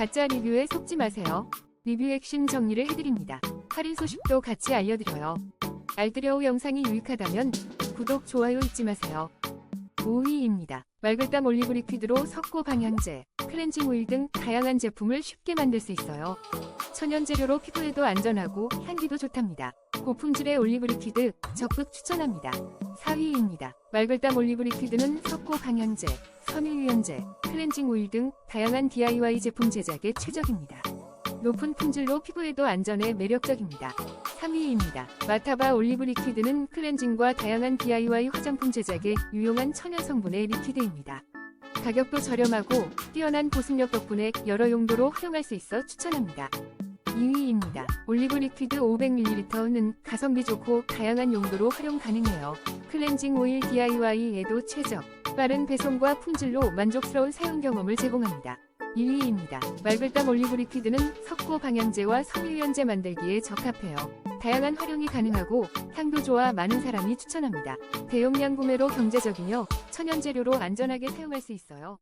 가짜 리뷰에 속지 마세요. 리뷰 핵심 정리를 해드립니다. 할인 소식도 같이 알려드려요. 알뜰여우 영상이 유익하다면 구독, 좋아요 잊지 마세요. 5위입니다. 맑을땀 올리브 리퀴드로 석고 방향제, 클렌징 오일 등 다양한 제품을 쉽게 만들 수 있어요. 천연 재료로 피부에도 안전하고 향기도 좋답니다. 고품질의 올리브 리퀴드 적극 추천합니다. 4위입니다. 맑을땀 올리브 리퀴드는 석고 방향제, 섬유유연제, 클렌징 오일 등 다양한 DIY 제품 제작에 최적입니다. 높은 품질로 피부에도 안전에 매력적입니다. 3위입니다. 마타바 올리브 리퀴드는 클렌징과 다양한 DIY 화장품 제작에 유용한 천연 성분의 리퀴드입니다. 가격도 저렴하고 뛰어난 보습력 덕분에 여러 용도로 활용할 수 있어 추천합니다. 2위입니다. 올리브 리퀴드 500ml는 가성비 좋고 다양한 용도로 활용 가능해요. 클렌징 오일 DIY에도 최적, 빠른 배송과 품질로 만족스러운 사용 경험을 제공합니다. 1위입니다. 맑을땀 올리브 리퀴드는 석고 방향제와 섬유유연제 만들기에 적합해요. 다양한 활용이 가능하고 향도 좋아 많은 사람이 추천합니다. 대용량 구매로 경제적이며 천연 재료로 안전하게 사용할 수 있어요.